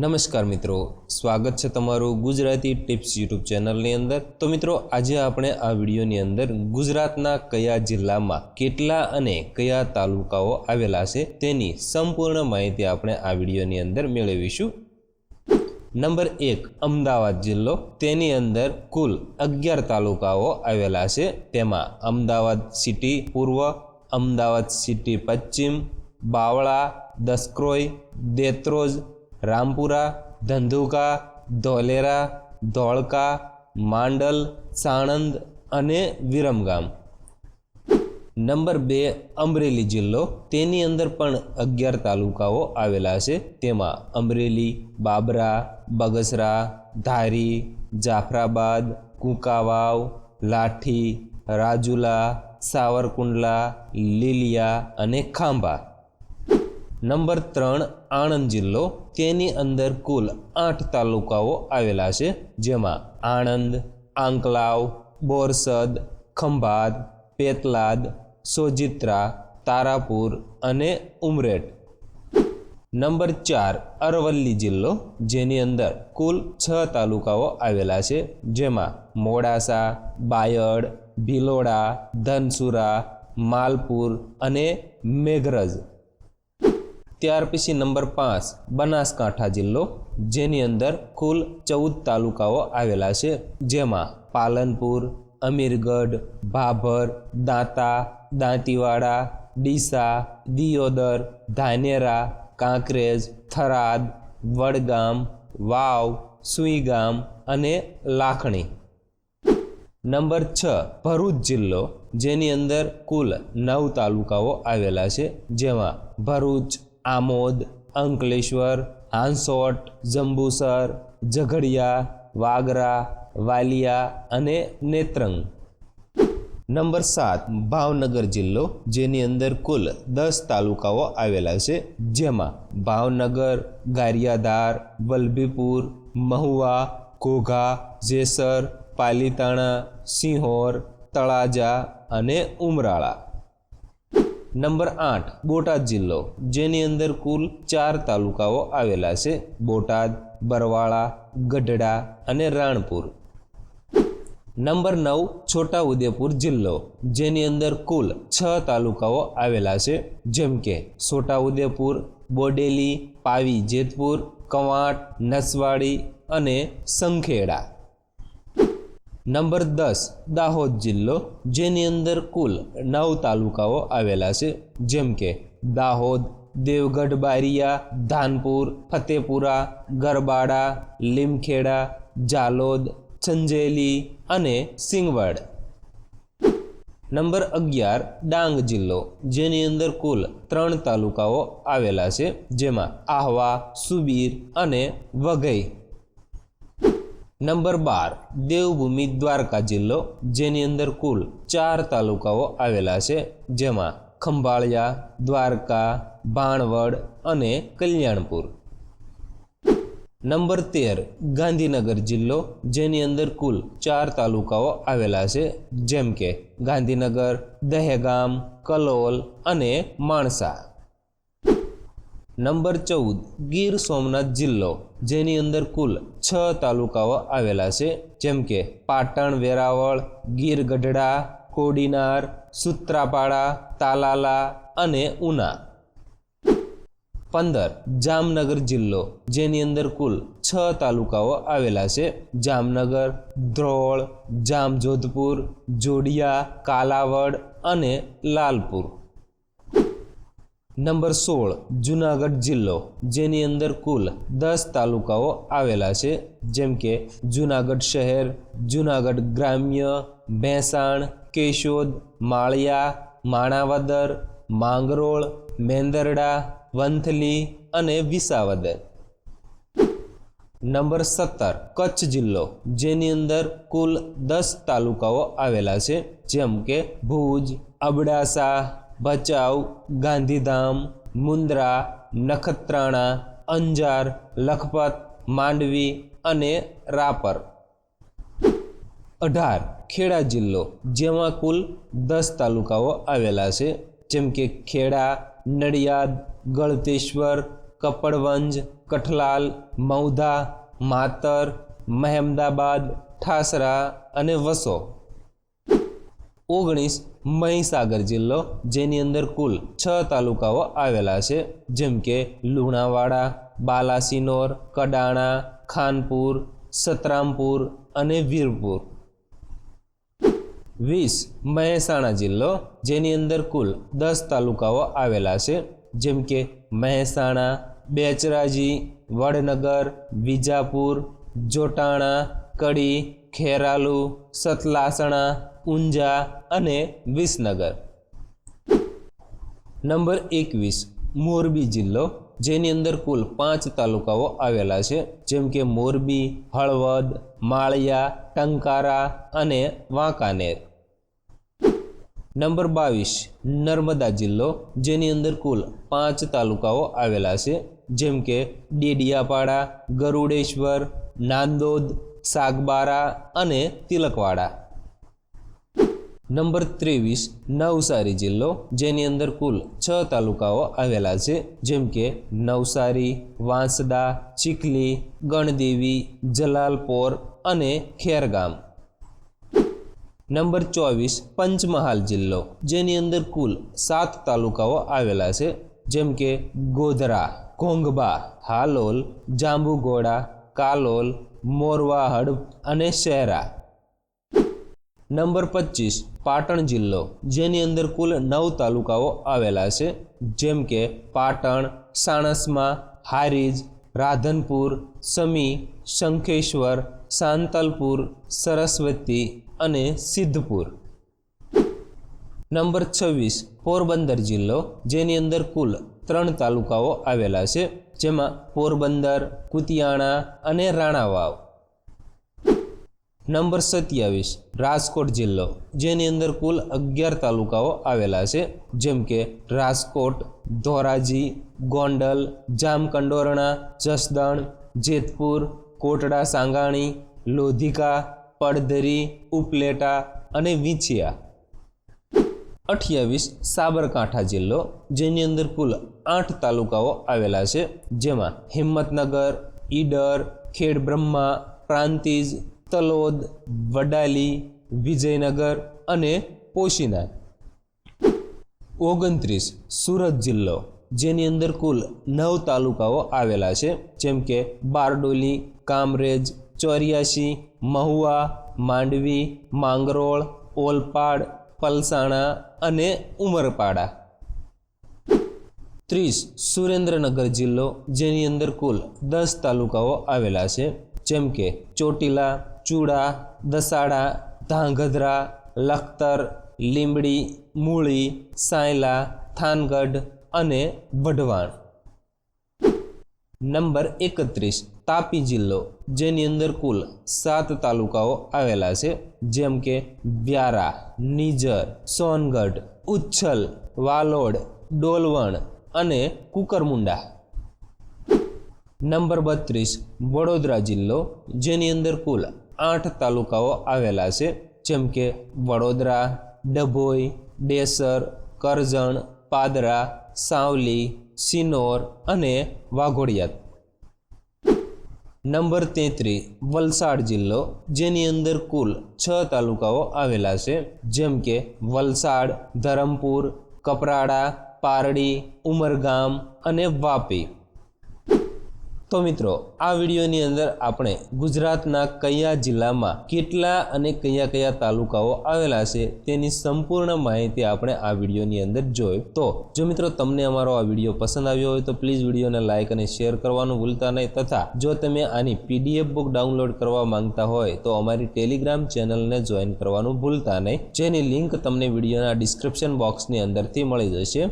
નમસ્કાર મિત્રો, સ્વાગત છે તમારું ગુજરાતી ટિપ્સ યુટ્યુબ ચેનલની અંદર. તો મિત્રો, આજે આપણે આ વિડીયોની અંદર ગુજરાતના કયા જિલ્લામાં કેટલા અને કયા તાલુકાઓ આવેલા છે તેની સંપૂર્ણ માહિતી આપણે આ વિડીયોની અંદર મેળવીશું. નંબર એક, અમદાવાદ જિલ્લો. તેની અંદર કુલ અગિયાર તાલુકાઓ આવેલા છે. તેમાં અમદાવાદ સિટી પૂર્વ, અમદાવાદ સિટી પશ્ચિમ, બાવળા, દસક્રોઈ, દેત્રોજ રામપુરા, ધંધુકા, ધોલેરા, ધોળકા, માંડલ, સાણંદ અને વિરમગામ. નંબર બે, અમરેલી જિલ્લો. તેની અંદર પણ અગિયાર તાલુકાઓ આવેલા છે. તેમાં અમરેલી, બાબરા, બગસરા, ધારી, જાફરાબાદ, કુંકાવાવ, લાઠી, રાજુલા, સાવરકુંડલા, લીલિયા અને ખાંભા. નંબર ત્રણ, આણંદ જિલ્લો. તેની અંદર કુલ આઠ તાલુકાઓ આવેલા છે, જેમાં આણંદ, આંકલાવ, બોરસદ, ખંભાત, પેતલાદ, સોજિત્રા, તારાપુર અને ઉમરેઠ. નંબર ચાર, અરવલ્લી જિલ્લો. જેની અંદર કુલ છ તાલુકાઓ આવેલા છે, જેમાં મોડાસા, બાયડ, ભિલોડા, ધનસુરા, માલપુર અને મેઘરજ. ત્યાર પછી નંબર પાંચ, બનાસકાંઠા જિલ્લો, જેની અંદર કુલ ચૌદ તાલુકાઓ આવેલા છે. જેમાં પાલનપુર, અમીરગઢ, ભાભર, દાંતા, દાંતીવાડા, ડીસા, દિયોદર, ધાનેરા, કાંકરેજ, થરાદ, વડગામ, વાવ, સુઈગામ અને લાખણી. નંબર છ, ભરૂચ જિલ્લો, જેની અંદર કુલ નવ તાલુકાઓ આવેલા છે. જેમાં ભરૂચ આમોદ, અંકલેશ્વર, હાંસોટ, જંબુસર, ઝઘડિયા, વાગરા, વાલિયા અને નેત્રંગ. નંબર સાત, ભાવનગર જિલ્લો, જેની અંદર કુલ દસ તાલુકાઓ આવેલા છે, જેમાં ભાવનગર, ગારિયાધાર, વલભીપુર, મહુવા, ઘોઘા, જેસર, પાલીતાણા, સિંહોર, તળાજા અને ઉમરાળા. નંબર આઠ, બોટાદ જિલ્લો, જેની અંદર કુલ ચાર તાલુકાઓ આવેલા છે. બોટાદ, બરવાળા, ગઢડા અને રાણપુર. નંબર નવ, છોટાઉદેપુર જિલ્લો, જેની અંદર કુલ છ તાલુકાઓ આવેલા છે. જેમ કે છોટાઉદેપુર, બોડેલી, પાવી જેતપુર, કવાંટ, નસવાડી અને સંખેડા. નંબર દસ દાહોદ જિલ્લો, જેની અંદર કુલ નવ તાલુકાઓ આવેલા છે. જેમ કે દાહોદ, દેવગઢ, બારિયા, ધાનપુર, ફતેપુરા, ગરબાડા, લીમખેડા, જાલોદ, છંજેલી અને સિંગવડ. નંબર અગિયાર ડાંગ જિલ્લો, જેની અંદર કુલ ત્રણ તાલુકાઓ આવેલા છે, જેમાં આહવા, સુબીર અને વઘઈ નંબર બાર, દેવભૂમિ દ્વારકા જિલ્લો, જેની અંદર કુલ ચાર તાલુકાઓ આવેલા છે, જેમાં ખંભાળિયા, દ્વારકા ભાણવડ અને કલ્યાણપુર. નંબર તેર, ગાંધીનગર જિલ્લો, જેની અંદર કુલ ચાર તાલુકાઓ આવેલા છે, જેમ કે ગાંધીનગર, દહેગામ, કલોલ અને માણસા. નંબર ચૌદ, ગીર સોમનાથ જિલ્લો, જેની અંદર કુલ છ તાલુકાઓ આવેલા છે. જેમ કે પાટણ, વેરાવળ, ગીર ગઢડા, કોડીનાર, સુત્રાપાડા, તાલાલા અને ઉના. પંદર, જામનગર જિલ્લો, જેની અંદર કુલ છ તાલુકાઓ આવેલા છે. જામનગર, ધ્રોળ, જામજોધપુર, જોડિયા, કાલાવડ અને લાલપુર. નંબર સોળ, જુનાગઢ જિલ્લો, જેની અંદર કુલ દસ તાલુકાઓ આવેલા છે. જેમ કે જુનાગઢ શહેર, જુનાગઢ ગ્રામ્ય, ભેંસાણ, કેશોદ, માળિયા, માણાવદર, માંગરોળ, મેંદરડા, વંથલી અને વિસાવદર. નંબર સત્તર, કચ્છ જિલ્લો, જેની અંદર કુલ દસ તાલુકાઓ આવેલા છે. જેમ કે ભુજ, અબડાસા ભચાઉ ગાંધીધામ મુન્દ્રા નખત્રાણા, અંજાર, લખપત, માંડવી અને રાપર. અઢાર, ખેડા જિલ્લો, જેમાં કુલ દસ તાલુકાઓ આવેલા છે. જેમ કે ખેડા, નડિયાદ, ગળતેશ્વર, કપડવંજ, કઠલાલ મૌધા માતર, મહેમદાબાદ, ઠાસરા અને વસો. ઓગણીસ મહીસાગર જિલ્લો, જેની અંદર કુલ છ તાલુકાઓ આવેલા છે. જેમ કે લુણાવાડા, બાલાસિનોર, કડાણા, ખાનપુર, સતરામપુર અને વીરપુર. વીસ મહેસાણા જિલ્લો, જેની અંદર કુલ દસ તાલુકાઓ આવેલા છે. જેમ કે મહેસાણા, બેચરાજી, વડનગર, વિજાપુર, જોટાણા, કડી ખેરાલુ, સતલાસણા, ઊંઝા અને વિસનગર. નંબર એકવીસ, મોરબી જિલ્લો, જેની અંદર કુલ પાંચ તાલુકાઓ આવેલા છે. જેમ કે મોરબી, હળવદ, માળિયા, ટંકારા અને વાંકાનેર. નંબર બાવીસ, નર્મદા જિલ્લો, જેની અંદર કુલ પાંચ તાલુકાઓ આવેલા છે. જેમ કે ડેડિયાપાડા, ગરુડેશ્વર, નાંદોદ સાગબારા અને તિલકવાડા. નંબર ત્રેવીસ, નવસારી જિલ્લો, જેની અંદર કુલ છ તાલુકાઓ આવેલા છે, જેમ કે નવસારી, વાંસદા, ચીખલી, ગણદેવી, જલાલપોર અને ખેરગામ. નંબર ચોવીસ, પંચમહાલ જિલ્લો, જેની અંદર કુલ સાત તાલુકાઓ આવેલા છે, જેમ કે ગોધરા ઘોંઘબા હાલોલ, જાંબુઘોડા કાલોલ મોરવા હડપ અને શહેરા નંબર પચીસ, પાટણ જિલ્લો, જેની અંદર કુલ નવ તાલુકાઓ આવેલા છે. જેમ કે પાટણ, સાણસમા, હારીજ, રાધનપુર, સમી, શંખેશ્વર, સાંતલપુર, સરસ્વતી અને સિદ્ધપુર. નંબર છવ્વીસ, પોરબંદર જિલ્લો, જેની અંદર કુલ ત્રણ તાલુકાઓ આવેલા છે. જેમાં પોરબંદર, કુતિયાણા અને રાણાવાવ. નંબર સત્યાવીસ, રાજકોટ જિલ્લો, જેની અંદર કુલ અગિયાર તાલુકાઓ આવેલા છે. જેમ કે રાજકોટ, ધોરાજી, ગોંડલ, જામકંડોરણા, જસદણ, જેતપુર, કોટડા, સાંગાણી, લોધિકા, પડધરી, ઉપલેટા અને વિંછિયા. અઠ્યાવીસ સાબરકાંઠા જિલ્લો, જેની અંદર કુલ આઠ તાલુકાઓ આવેલા છે. જેમાં હિંમતનગર, ઈડર, ખેડબ્રહ્મા, પ્રાંતિજ, તલોદ, વડાલી, વિજયનગર અને પોશીના ઓગણત્રીસ સુરત જિલ્લો, જેની અંદર કુલ નવ તાલુકાઓ આવેલા છે. જેમ કે બારડોલી, કામરેજ, ચોર્યાસી, મહુવા, માંડવી, માંગરોળ, ઓલપાડ પલસાણા અને ઉમરપાડા. ત્રીસ, સુરેન્દ્રનગર જિલ્લો, જેની અંદર કુલ દસ તાલુકાઓ આવેલા છે. જેમ કે ચોટીલા, ચૂડા, દસાડા, ધાંગધ્રા, લખતર, લીંબડી, મૂળી, સાયલા, થાનગઢ અને વઢવાણ. નંબર એકત્રીસ, તાપી જિલ્લો, જેની અંદર કુલ સાત તાલુકાઓ આવેલા છે. જેમ કે વ્યારા, નિજર, સોનગઢ, ઉચ્છલ, વાલોડ, ડોલવણ અને કુકરમુંડા. નંબર બત્રીસ, વડોદરા જિલ્લો, જેની અંદર કુલ આઠ તાલુકાઓ આવેલા છે. જેમ કે વડોદરા, ડભોઈ, ડેસર, કરજણ, પાદરા, સાવલી સિનોર અને વાઘોડિયાત નંબર તેત્રીસ વલસાડ જિલ્લો, જેની અંદર કુલ છ તાલુકાઓ આવેલા છે, જેમ કે વલસાડ, ધરમપુર, કપરાડા, પારડી, ઉમરગામ અને વાપી. તો મિત્રો, આ વિડીયોની અંદર આપણે ગુજરાતના કયા જિલ્લામાં કેટલા અને કયા કયા તાલુકાઓ આવેલા છે તેની સંપૂર્ણ માહિતી આપણે આ વિડીયોની અંદર જોઈ. તો, જો મિત્રો તમને અમારો આ વીડિયો પસંદ આવ્યો હોય તો પ્લીઝ વિડીયોને લાઇક અને શેર કરવાનું ભૂલતા નહીં. તથા, જો તમે આની પીડીએફ બુક ડાઉનલોડ કરવા માંગતા હોય તો અમારી ટેલિગ્રામ ચેનલને જોઈન કરવાનું ભૂલતા નહીં. જેની લિંક તમને વિડીયોના ડિસ્ક્રિપ્શન બોક્સની અંદરથી મળી જશે.